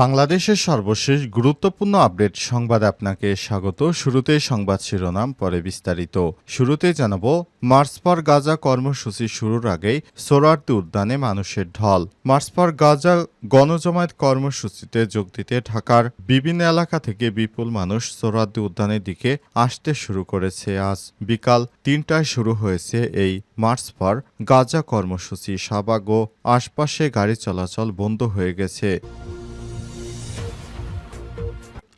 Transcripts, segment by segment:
বাংলাদেশের সর্বশেষ গুরুত্বপূর্ণ আপডেট সংবাদ আপনাকে স্বাগত। শুরুতে সংবাদ শিরোনাম, পরে বিস্তারিত। শুরুতে জানাব মার্চ ফর গাজা কর্মসূচি শুরুর আগেই সোরারদি উদ্যানে মানুষের ঢল। মার্চ ফর গাজা গণজমায়েত কর্মসূচিতে যোগ দিতে ঢাকার বিভিন্ন এলাকা থেকে বিপুল মানুষ সোরারদি উদ্যানের দিকে আসতে শুরু করেছে। আজ বিকাল তিনটায় শুরু হয়েছে এই মার্চ ফর গাজা কর্মসূচি। শাহবাগ ও আশপাশে গাড়ি চলাচল বন্ধ হয়ে গেছে।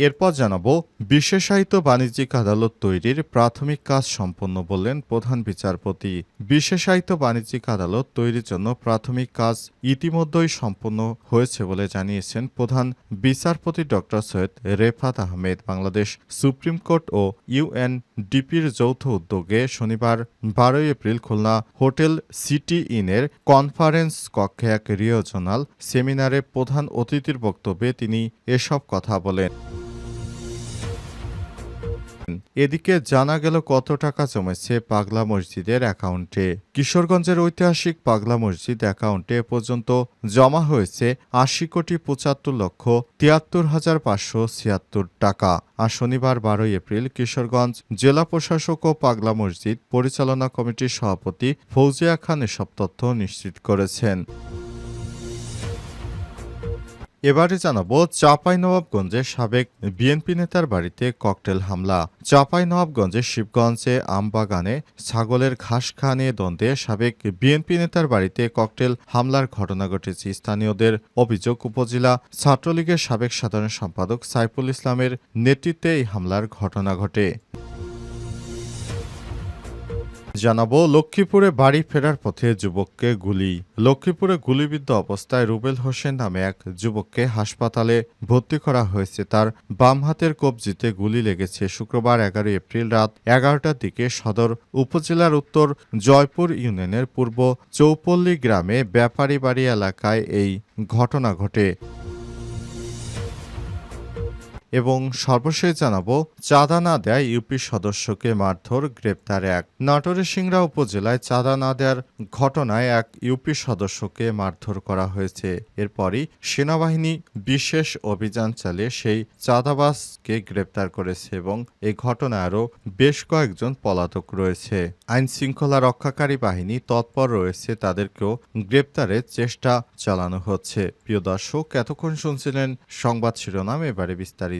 এরপর জানাব, বিশেষায়িত বাণিজ্যিক আদালত তৈরির প্রাথমিক কাজ সম্পন্ন বললেন প্রধান বিচারপতি। বিশেষায়িত বাণিজ্যিক আদালত তৈরির জন্য প্রাথমিক কাজ ইতিমধ্যেই সম্পন্ন হয়েছে বলে জানিয়েছেন প্রধান বিচারপতি doctor Syed Refat Ahmed. Bangladesh supreme court ও ইউএনডিপির যৌথ উদ্যোগে শনিবার বারোই এপ্রিল খুলনা হোটেল সিটি ইনের কনফারেন্স কক্ষে এক রিওজনাল সেমিনারে প্রধান অতিথির বক্তব্যে তিনি এসব কথা বলেন। এদিকে জানা গেল কত টাকা জমেছে পাগলা মসজিদের অ্যাকাউন্টে। কিশোরগঞ্জের ঐতিহাসিক পাগলা মসজিদ অ্যাকাউন্টে পর্যন্ত জমা হয়েছে আশি কোটি পঁচাত্তর লক্ষ তিয়াত্তর হাজার পাঁচশো ছিয়াত্তর টাকা। আর শনিবার বারোই এপ্রিল কিশোরগঞ্জ জেলা প্রশাসক ও পাগলা মসজিদ পরিচালনা কমিটির সভাপতি ফৌজিয়া খান এসব তথ্য নিশ্চিত করেছেন। এবারে জানাব, চাঁপাইনবাবগঞ্জের সাবেক বিএনপি নেতার বাড়িতে ককটেল হামলা। চাঁপাইনবাবগঞ্জের শিবগঞ্জে আমবাগানে ছাগলের ঘাস নিয়ে দ্বন্দ্বে সাবেক বিএনপি নেতার বাড়িতে ককটেল হামলার ঘটনা ঘটেছে। স্থানীয়দের অভিযোগ, উপজেলা ছাত্রলীগের সাবেক সাধারণ সম্পাদক সাইফুল ইসলামের নেতৃত্বে এই হামলার ঘটনা ঘটে। জানাব, লক্ষ্মীপুরে বাড়ি ফেরার পথে যুবককে গুলি। লক্ষ্মীপুরে গুলিবিদ্ধ অবস্থায় রুবেল হোসেন নামে এক যুবককে হাসপাতালে ভর্তি করা হয়েছে। তার বাম হাতের কবজিতে গুলি লেগেছে। শুক্রবার এগারোই এপ্রিল রাত এগারোটার দিকে সদর উপজেলার উত্তর জয়পুর ইউনিয়নের পূর্ব চৌপল্লী গ্রামে ব্যাপারী বাড়ি এলাকায় এই ঘটনা ঘটে। এবং সর্বশেষ জানাব, চাঁদা না দেয় ইউপি সদস্যকে মারধর, গ্রেপ্তার এক। নাটোরের সিংড়া উপজেলায় চাঁদা না দেওয়ার ঘটনায় এক ইউপি সদস্যকে মারধর করা হয়েছে। এরপরই সেনাবাহিনী বিশেষ অভিযান চালিয়ে সেই চাঁদাবাসকে গ্রেপ্তার করেছে এবং এই ঘটনায় আরও বেশ কয়েকজন পলাতক রয়েছে। আইন শৃঙ্খলা রক্ষাকারী বাহিনী তৎপর রয়েছে, তাদেরকেও গ্রেপ্তারের চেষ্টা চালানো হচ্ছে। প্রিয় দর্শক, এতক্ষণ শুনছিলেন সংবাদ শিরোনাম, এবারে বিস্তারিত।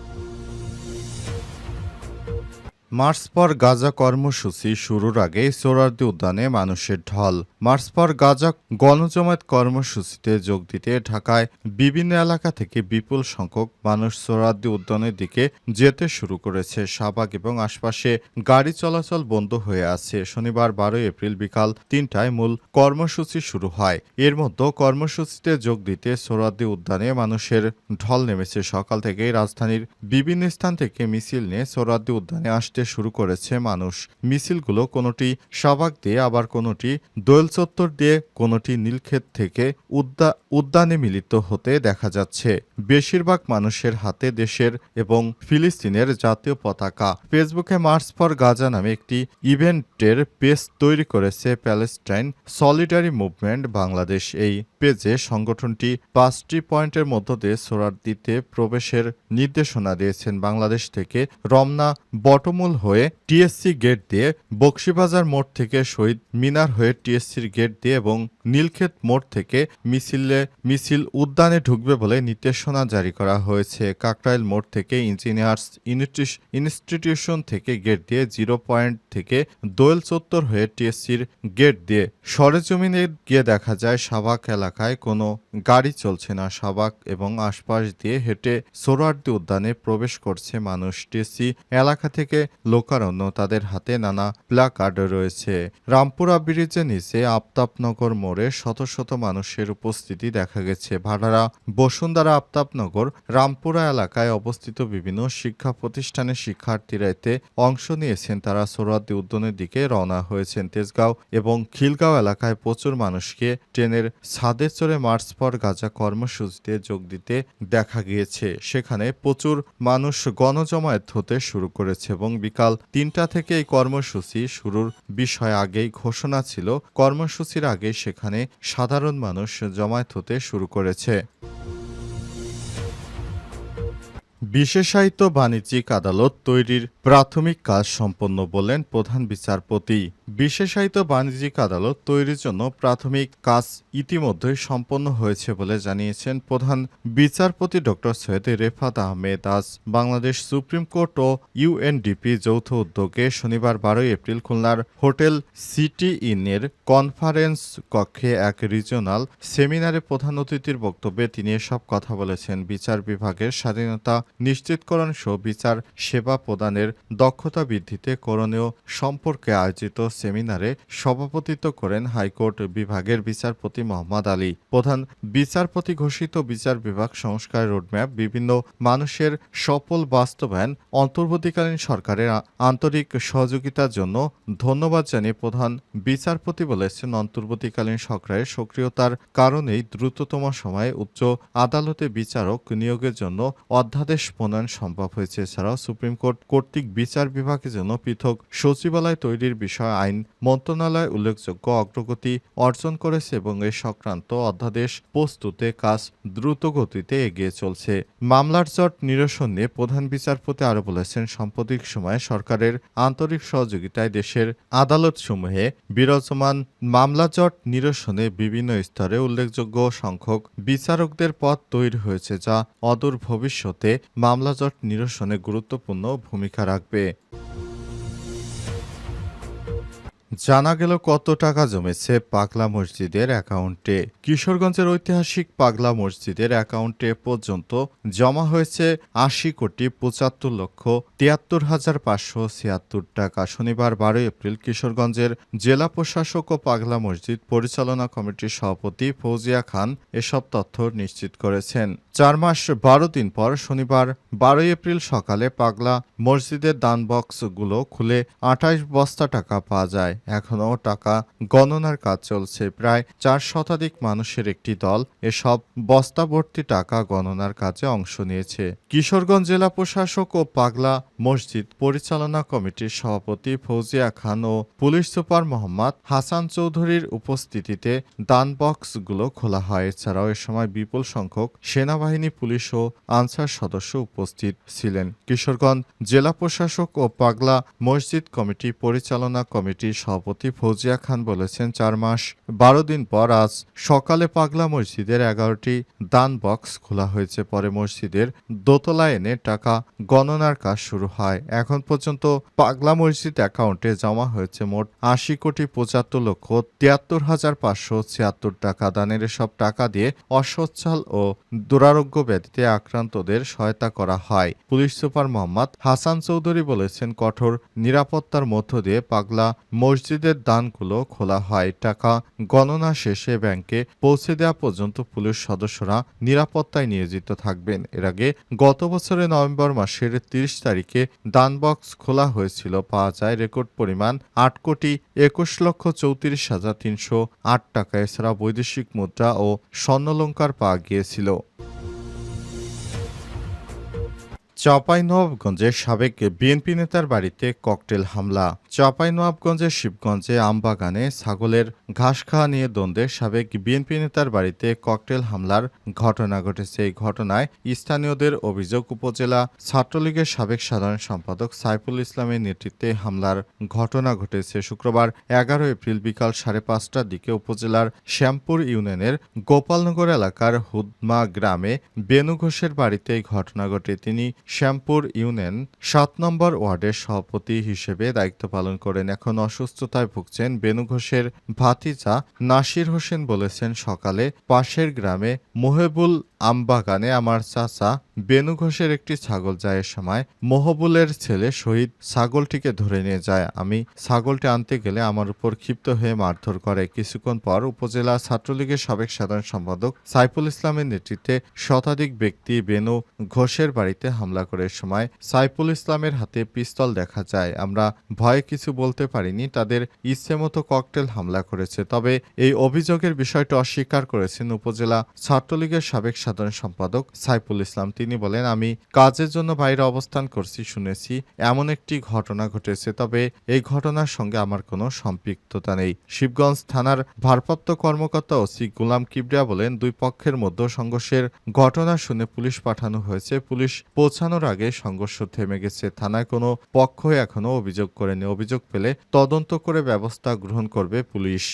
মার্চ পর গাজা কর্মসূচি শুরুর আগে সোরারদি উদ্যানে মানুষের ঢল। মার্চ পর গাজা গণজমায়েত কর্মসূচিতে যোগ দিতে ঢাকায় বিভিন্ন এলাকা থেকে বিপুল সংখ্যক মানুষ সোরারদি উদ্যানের দিকে যেতে শুরু করেছে। শাহবাগ এবং আশপাশে গাড়ি চলাচল বন্ধ হয়ে আছে। শনিবার বারোই এপ্রিল বিকাল তিনটায় মূল কর্মসূচি শুরু হয়। এর মধ্যে কর্মসূচিতে যোগ দিতে সোরারদি উদ্যানে মানুষের ঢল নেমেছে। সকাল থেকেই রাজধানীর বিভিন্ন স্থান থেকে মিছিল নিয়ে সোরারদি উদ্যানে আসতে শুরু করেছে মানুষ। মিছিলগুলো কোনোটি শাহবাগ দিয়ে, আবার কোনোটি দোয়েল চত্বর দিয়ে, কোনোটি নীলক্ষেত থেকে উদ্যা উদ্যানে মিলিত হতে দেখা যাচ্ছে। বেশিরভাগ মানুষের হাতে দেশের এবং ফিলিস্তিনের জাতীয় পতাকা। ফেসবুকে মার্চ ফর গাজা নামে একটি ইভেন্টের পেজ তৈরি করেছে প্যালেস্টাইন সলিডারি মুভমেন্ট বাংলাদেশ। এই পেজে সংগঠনটি পাঁচটি পয়েন্টের মধ্য দিয়ে সোরার দিতে প্রবেশের নির্দেশনা দিয়েছেন বাংলাদেশ থেকে রমনা বটমূল হয়ে টিএসসি গেট দিয়ে বক্সিবাজার মোড় থেকে শহীদ মিনার হয়ে টিএসসির গেট দিয়ে এবং নীলক্ষেত মোড় থেকে মিছিলে, মিছিল উদ্যানে ঢুকবে বলে নির্দেশনা জারি করা হয়েছে। কাকরাইল মোড় থেকে ইঞ্জিনিয়ার্স ইনস্টিটিউশ- ইনস্টিটিউশন থেকে গেট দিয়ে জিরো পয়েন্ট থেকে দোয়েল চত্বর হয়ে টিএসসির গেট দিয়ে সরেজমিনে গিয়ে দেখা যায় সাবাক এলাকায় কোনো গাড়ি চলছে না। সাবাক এবং আশপাশ দিয়ে হেঁটে সোহরাওয়ার্দী উদ্যানে প্রবেশ করছে মানুষ। টিসি এলাকা থেকে লোকারণ্য তাদের হাতে নানা প্লাকার্ড রয়েছে। রামপুরা ব্রিজের নিচে আফতাবনগর মোড়ে শত শত মানুষের উপস্থিতি দেখা গেছে। ভাড়ারা বসুন্ধরা আফতাবনগর, রামপুরা এলাকায় অবস্থিত বিভিন্ন শিক্ষা প্রতিষ্ঠানের শিক্ষার্থীরা এতে অংশ নিয়েছেন। তারা সোহরাওয়ার্দী উদ্যানের দিকে রওনা হয়েছেন। তেজগাঁও এবং খিলগাঁও এলাকায় প্রচুর মানুষকে ট্রেনের ছাদে চড়ে মার্চ পর গাজা কর্মসূচিতে যোগ দিতে দেখা গিয়েছে। সেখানে প্রচুর মানুষ গণজমায়েত হতে শুরু করেছে এবং বিকাল তিনটা থেকে এই কর্মসূচি শুরুর বিষয় আগেই ঘোষণা ছিল। কর্মসূচির আগে সেখানে সাধারণ মানুষ জমায়েত হতে শুরু করেছে। বিশেষায়িত বাণিজ্যিক আদালত তৈরির প্রাথমিক কাজ সম্পন্ন বলেন প্রধান বিচারপতি। বিশেষায়িত বাণিজ্যিক আদালত তৈরির জন্য প্রাথমিক কাজ ইতিমধ্যেই সম্পন্ন হয়েছে বলে জানিয়েছেন প্রধান বিচারপতি ডক্টর সৈয়দ রেফাত আহমেদ। আজ বাংলাদেশ সুপ্রিম কোর্ট ও ইউএনডিপি যৌথ উদ্যোগে শনিবার বারোই এপ্রিল খুলনার হোটেল সিটি ইনের কনফারেন্স কক্ষে এক রিজিওনাল সেমিনারে প্রধান অতিথির বক্তব্যে তিনি এসব কথা বলেছেন। বিচার বিভাগের স্বাধীনতা নিশ্চিতকরণ সহ বিচার সেবা প্রদানের দক্ষতা বৃদ্ধিতে করণীয় সম্পর্কে আয়োজিত সেমিনারে সভাপতিত্ব করেন হাইকোর্ট বিভাগের বিচারপতি মোহাম্মদ আলী। প্রধান বিচারপতি ঘোষিত বিচার বিভাগ সংস্কার রোডম্যাপ, বিভিন্ন মানুষের সফল বাস্তবায়ন, অন্তর্বর্তীকালীন সরকারের আন্তরিক সহযোগিতার জন্য ধন্যবাদ জানিয়ে প্রধান বিচারপতি বলেছেন, অন্তর্বর্তীকালীন সরকারের সক্রিয়তার কারণেই দ্রুততম সময়ে উচ্চ আদালতে বিচারক নিয়োগের জন্য অধ্যাদেশ প্রণয়ন সম্ভব হয়েছে। এছাড়াও সুপ্রিম কোর্ট কর্তৃক বিচার বিভাগের জন্য পৃথক সচিবালয় তৈরির বিষয়ে আইন মন্ত্রণালয় উল্লেখযোগ্য অগ্রগতি অর্জন করেছে এবং এ সংক্রান্ত অধ্যাদেশ প্রস্তুতে কাজ দ্রুত গতিতে এগিয়ে চলছে। মামলার জট নিরসন প্রধান বিচারপতি আরও বলেছেন, সাম্প্রতিক সময়ে সরকারের আন্তরিক সহযোগিতায় দেশের আদালতসমূহে বিরাজমান মামলা জট নিরসনে বিভিন্ন স্তরে উল্লেখযোগ্য সংখ্যক বিচারকদের পদ তৈরি হয়েছে, যা অদূর ভবিষ্যতে মামলা জট নিরসনে গুরুত্বপূর্ণ ভূমিকা রাখবে। জানা গেল কত টাকা জমেছে পাগলা মসজিদের অ্যাকাউন্টে। কিশোরগঞ্জের ঐতিহাসিক পাগলা মসজিদের অ্যাকাউন্টে পর্যন্ত জমা হয়েছে আশি কোটি পঁচাত্তর লক্ষ তিয়াত্তর হাজার পাঁচশো ছিয়াত্তর টাকা। শনিবার বারোই এপ্রিল কিশোরগঞ্জের জেলা প্রশাসক ও পাগলা মসজিদ পরিচালনা কমিটির সভাপতি ফৌজিয়া খান এসব তথ্য নিশ্চিত করেছেন। চার মাস বারো দিন পর শনিবার বারোই এপ্রিল সকালে পাগলা মসজিদের দানবক্সগুলো খুলে আঠাশ বস্তা টাকা পাওয়া যায়। এখনও টাকা গণনার কাজ চলছে। প্রায় চার শতাধিক মানুষের একটি দল এসব বস্তা ভর্তি টাকা গণনার কাজে অংশ নিয়েছে। কিশোরগঞ্জ জেলা প্রশাসক ও পাগলা মসজিদ পরিচালনা কমিটির সভাপতি ফৌজিয়া খান ও পুলিশ সুপার মোহাম্মদ হাসান চৌধুরীর উপস্থিতিতে দান বক্সগুলো খোলা হয়। এছাড়াও এ সময় বিপুল সংখ্যক সেনাবাহিনী, পুলিশ ও আনসার সদস্য উপস্থিত ছিলেন। কিশোরগঞ্জ জেলা প্রশাসক ও পাগলা মসজিদ কমিটি পরিচালনা কমিটির সভাপতি ফৌজিয়া খান বলেছেন, চার মাস বারো দিন পর আজ সকালে পাগলা মসজিদের এগারোটি দান বক্স খোলা হয়েছে। পরে মসজিদের দোতলা এনে টাকা গণনার কাজ শুরু হয়। এখন পর্যন্ত পাগলা মসজিদ অ্যাকাউন্টে জমা হয়েছে মোট আশি কোটি পঁচাত্তর লক্ষ তিয়াত্তর হাজার পাঁচশো ছিয়াত্তর টাকা। দানের সব টাকা দিয়ে অসচ্ছল ও দুরারোগ্য ব্যাধিতে আক্রান্তদের সহায়তা করা হয়। পুলিশ সুপার মোহাম্মদ হাসান চৌধুরী বলেছেন, কঠোর নিরাপত্তার মধ্য দিয়ে পাগলা মসজিদের দানগুলো খোলা হয়, টাকা গণনা শেষে ব্যাংকে পৌঁছে দেওয়া পর্যন্ত পুলিশ সদস্যরা নিরাপত্তায় নিয়োজিত থাকবেন। এর আগে গত বছরের নভেম্বর মাসের তিরিশ তারিখে দান বক্স খোলা হয়েছিল। পাওয়া যায় রেকর্ড পরিমাণ আট কোটি একুশ লক্ষ চৌত্রিশ হাজার তিনশো আট টাকা। এছাড়া বৈদেশিক মুদ্রা ও স্বর্ণলঙ্কার পাওয়া গিয়েছিল। চাঁপাইনবাবগঞ্জের সাবেক বিএনপি নেতার বাড়িতে ককটেল হামলা। চাঁপাইনবাবগঞ্জের শিবগঞ্জে আমবাগানে ছাগলের ঘাস খাওয়া নিয়ে দ্বন্দ্বে সাবেক বিএনপি নেতার বাড়িতে ককটেল হামলার ঘটনা ঘটেছে। এই ঘটনায় স্থানীয়দের অভিযোগ, উপজেলা ছাত্রলীগের সাবেক সাধারণ সম্পাদক সাইফুল ইসলামের নেতৃত্বে হামলার ঘটনা ঘটেছে। শুক্রবার এগারো এপ্রিল বিকাল সাড়ে পাঁচটার দিকে উপজেলার শ্যামপুর ইউনিয়নের গোপালনগর এলাকার হুদমা গ্রামে বেনু ঘোষের বাড়িতে এই ঘটনা ঘটে। তিনি শ্যামপুর ইউনিয়ন সাত নম্বর ওয়ার্ডের সভাপতি হিসেবে দায়িত্ব পালন করেন। এখন অসুস্থতায় ভুগছেন বেনু ঘোষের ভাতিজা নাসির হোসেন বলেছেন, সকালে পাশের গ্রামে মোহেবুল আমবাগানে আমার চাচা বেনু ঘোষের একটি ছাগল যায়। সময় মোহবুলের ছেলে শহীদ ছাগলটিকে ধরে নিয়ে যায়। আমি ছাগলটি আনতে গেলে আমার উপর ক্ষিপ্ত হয়ে মারধর করে। কিছুক্ষণ পর উপজেলা ছাত্রলীগের সাবেক সাধারণ সম্পাদক সাইফুল ইসলামের নেতৃত্বে শতাধিক ব্যক্তি বেনু ঘোষের বাড়িতে হামলা করে সময় সাইফুল ইসলামের হাতে পিস্তল দেখা যায়। আমরা ভয়ে কিছু বলতে পারিনি, তাদের ইচ্ছেমতো ককটেল হামলা করেছে। তবে এই অভিযোগের বিষয়টি অস্বীকার করেছেন উপজেলা ছাত্রলীগের সাবেক সাধারণ সম্পাদক সাইফুল ইসলাম। তিনি বলেন, আমি কাজের জন্য বাইরে অবস্থান করছি, শুনেছি এমন একটি ঘটনা ঘটেছে, তবে এই ঘটনার সঙ্গে আমার কোনো সম্পৃক্ততা নেই। শিবগঞ্জ থানার ভারপ্রাপ্ত কর্মকর্তা ওসি গুলাম কিবরিয়া বলেন, দুই পক্ষের মধ্যে সংঘর্ষের ঘটনা শুনে পুলিশ পাঠানো হয়েছে। পুলিশ পৌঁছানোর আগে সংঘর্ষ থেমে গেছে। থানায় কোনো পক্ষ এখনও অভিযোগ করেনি। অভিযোগ পেলে তদন্ত করে ব্যবস্থা গ্রহণ করবে পুলিশ।